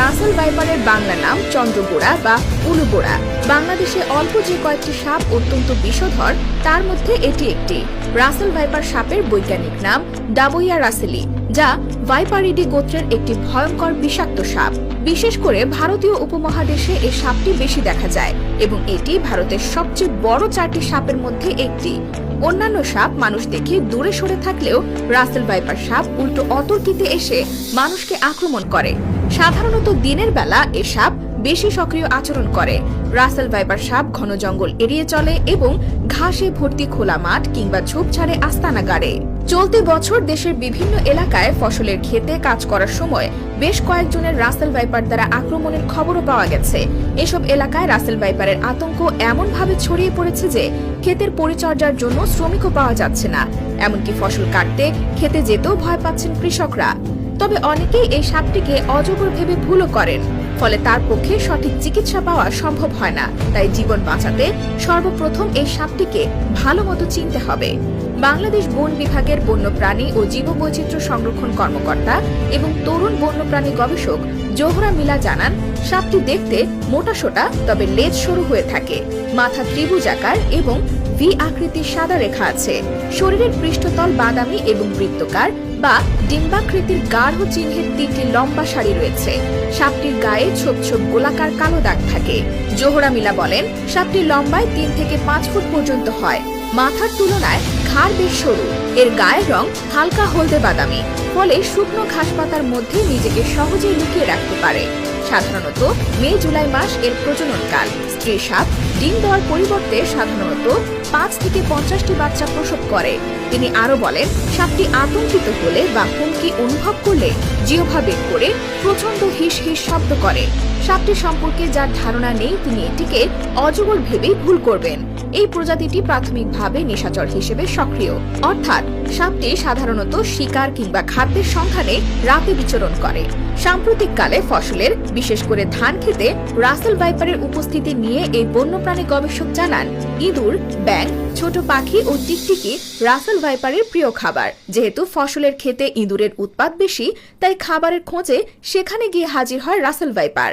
রাসেল ভাইপারের বাংলা নাম চন্দ্রবোড়া বা উলুবোড়া বাংলাদেশে অল্প যে কয়েকটি সাপ অত্যন্ত বিষধর, তার মধ্যে এটি একটি। রাসেল ভাইপার সাপের বৈজ্ঞানিক নাম ডাবইয়া রাসেলি, যা ভাইপারিডি গোত্রের একটি ভয়ঙ্কর বিষাক্ত সাপ। বিশেষ করে ভারতীয় উপমহাদেশে এই সাপটি বেশি দেখা যায় এবং এটি ভারতের সবচেয়ে বড় চারটি সাপের মধ্যে একটি। অন্যান্য সাপ মানুষ দেখে দূরে সরে থাকলেও রাসেল ভাইপার সাপ উল্টো অতর্কিতে এসে মানুষকে আক্রমণ করে। সাধারণত দিনের বেলা এ সাপ বেশি সক্রিয় আচরণ করে। রাসেল ভাইপার সাপ ঘন জঙ্গল এড়িয়ে চলে এবং ঘাসে ভর্তি খোলা মাঠ কিংবা ঝোপঝাড়ে আস্তানা গাড়ে। চলতি বছর দেশের বিভিন্ন এলাকায় ফসলের ক্ষেতে কাজ করার সময় বেশ কয়েকজনের রাসেল ভাইপার দ্বারা আক্রমণের খবরও পাওয়া গেছে। এসব এলাকায় রাসেল ভাইপারের আতঙ্ক এমনভাবে ছড়িয়ে পড়েছে যে ক্ষেতের পরিচর্যার জন্য শ্রমিকও পাওয়া যাচ্ছে না। এমনকি ফসল কাটতে খেতে যেতেও ভয় পাচ্ছেন কৃষকরা। তবে অনেকেই এই সাপটিকে অজগর ভেবে ভুলও করেন, ফলে তার পক্ষে সঠিক চিকিৎসা পাওয়া সম্ভব হয় না। তাই জীবন বাঁচাতে সর্বপ্রথম এই সাপটিকে ভালো মতো চিনতে হবে। বাংলাদেশ বন বিভাগের বন্যপ্রাণী ও জীববৈচিত্র্য সংরক্ষণ কর্মকর্তা এবং তরুণ বন্যপ্রাণী গবেষক জোহরা মিলা জানান, সাপটি দেখতে মোটাসোটা তবে লেজ সরু হয়ে থাকে, মাথা ত্রিভুজাকার এবং ভি আকৃতির সাদা রেখা আছে। শরীরের পৃষ্ঠতল বাদামি এবং বৃত্তকার বা ডিম্বাকৃতির গাঢ় চিহ্নের তিনটি লম্বা শাড়ি রয়েছে। সাপটির গায়ে ছোপ ছোপ গোলাকার কালো দাগ থাকে। জোহরা মিলা বলেন, সাপটি লম্বায় তিন থেকে পাঁচ ফুট পর্যন্ত হয়। মাথার তুলনায় ঘাড় বেশ সরু। এর গায়ের রং হালকা হলদে বাদামি। ফলে শুকনো ঘাস পাতার মধ্যে নিজেকে সহজেই লুকিয়ে রাখতে পারে। সাধারণত মে, জুলাই মাস এর প্রজননকাল। স্ত্রী সাপ ডিম দেওয়ার পরিবর্তে সাধারণত পাঁচ থেকে পঞ্চাশটি বাচ্চা প্রসব করে। তিনি আরও বলেন, সাপটি আতঙ্কিত হলে বা হুমকি অনুভব করলে বের করে প্রচণ্ড হিস হিস শব্দ করে। সাপটি সম্পর্কে যার ধারণা নেই, তিনি এটিকে অজগর ভেবেই ভুল করবেন। এই প্রজাতিটি প্রাথমিকভাবে নিশাচর হিসেবে সক্রিয়। অর্থাৎ, সাপটি সাধারণত শিকার কিংবা খাদ্যের সন্ধানে রাতে বিচরণ করে। সাম্প্রতিককালে ফসলের, বিশেষ করে ধান খেতে, রাসেল ভাইপারের উপস্থিতি নিয়ে এই বন্যপ্রাণী গবেষক জানান, ইঁদুর ব্যাং ছোট পাখি ও টিকটিকি রাসেল ভাইপারের প্রিয় খাবার। যেহেতু ফসলের ক্ষেতে ইঁদুরের উৎপাদ বেশি, তাই খাবারের খোঁজে সেখানে গিয়ে হাজির হয় রাসেল ভাইপার।